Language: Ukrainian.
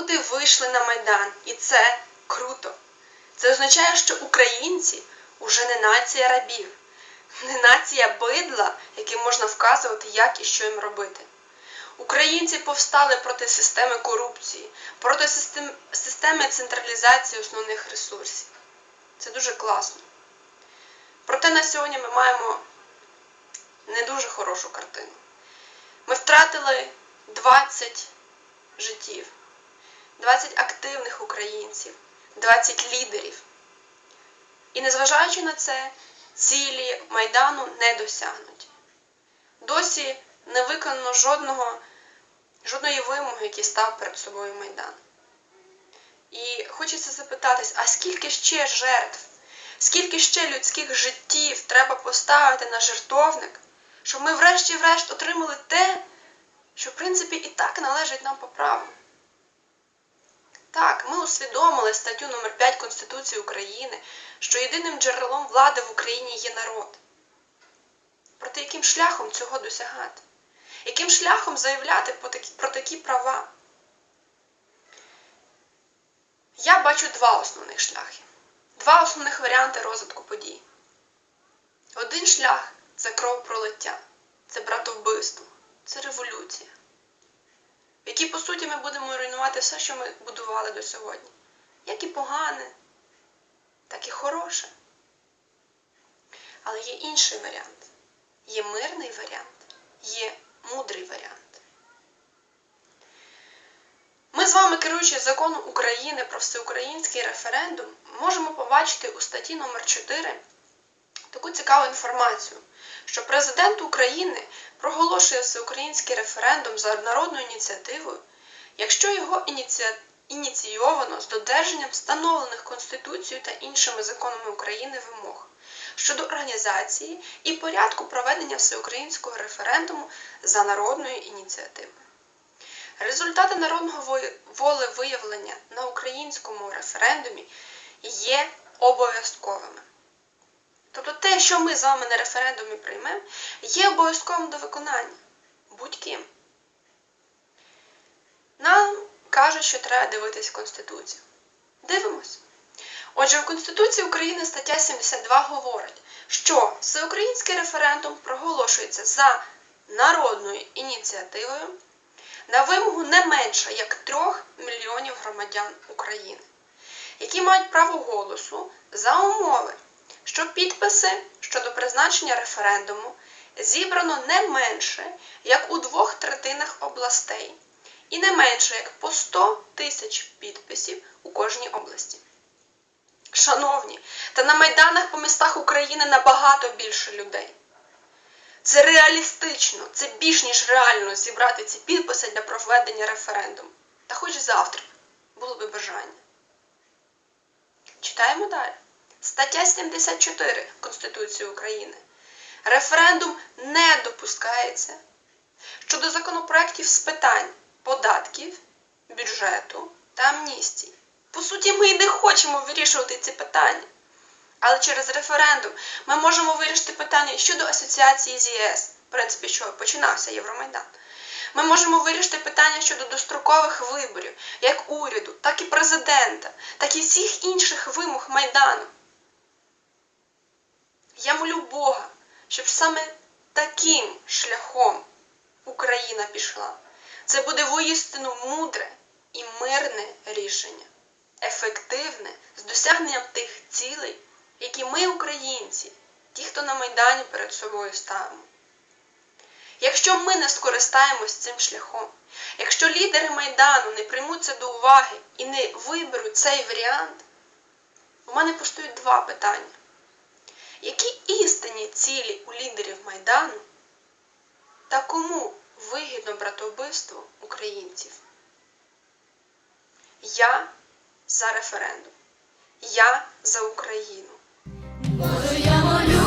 люди вийшли на Майдан, і це круто. Це означає, що українці уже не нація рабів, не нація бидла, яким можна вказувати, як і що їм робити. Українці повстали проти системи корупції, проти систем- системи централізації основних ресурсів. Це дуже класно. Проте на сьогодні ми маємо не дуже хорошу картину. Ми втратили 20 життів, 20 активних українців, 20 лідерів. І незважаючи на це, цілі Майдану не досягнуті. Досі не виконано жодного, жодної вимоги, які став перед собою Майдан. І хочеться запитатись, а скільки ще жертв, скільки ще людських життів треба поставити на жертовник, щоб ми врешті-врешт отримали те, що в принципі і так належить нам по праву. Так, ми усвідомили статтю номер 5 Конституції України, що єдиним джерелом влади в Україні є народ. Проте яким шляхом цього досягати? Яким шляхом заявляти про такі, права? Я бачу два основних шляхи, два основних варіанти розвитку подій. Один шлях це кровопролиття, це братовбивство, це революція, якій, по суті, ми будемо руйнувати все, що ми будували до сьогодні. Як і погане, так і хороше. Але є інший варіант. Є мирний варіант, є мудрий варіант. Ми з вами, керуючи законом України про всеукраїнський референдум, можемо побачити у статті номер 4 таку цікаву інформацію, що президент України проголошує всеукраїнський референдум за народною ініціативою, якщо його ініці... ініційовано з додержанням встановлених Конституцією та іншими законами України вимог щодо організації і порядку проведення всеукраїнського референдуму за народною ініціативою. Результати народного волевиявлення на українському референдумі є обов'язковими. Тобто те, що ми з вами на референдумі приймемо, є обов'язковим до виконання будь-ким. Нам кажуть, що треба дивитись Конституцію. Дивимось. Отже, в Конституції України стаття 72 говорить, що всеукраїнський референдум проголошується за народною ініціативою на вимогу не менше як 3 мільйонів громадян України, які мають право голосу за умови, що підписи щодо призначення референдуму зібрано не менше як у двох третинах областей, і не менше як по 100 тисяч підписів у кожній області. Шановні, та на майданах по містах України набагато більше людей. Це реалістично, це більш ніж реально зібрати ці підписи для проведення референдуму. Та хоч завтра було би бажання. Читаємо далі. Стаття 74 Конституції України. Референдум не допускається щодо законопроєктів з питань податків, бюджету та амністії. По суті, ми і не хочемо вирішувати ці питання. Але через референдум ми можемо вирішити питання щодо асоціації з ЄС, в принципі, що починався Євромайдан. Ми можемо вирішити питання щодо дострокових виборів, як уряду, так і президента, так і всіх інших вимог Майдану. Я молю Бога, щоб саме таким шляхом Україна пішла. Це буде воістину мудре і мирне рішення, ефективне з досягненням тих цілей, які ми, українці, ті, хто на Майдані перед собою ставимо. Якщо ми не скористаємось цим шляхом, якщо лідери Майдану не приймуть це до уваги і не виберуть цей варіант, у мене постають два питання. Які істинні цілі у лідерів Майдану та кому вигідно братовбивство українців? Я за референдум. Я за Україну. Боже, я молю.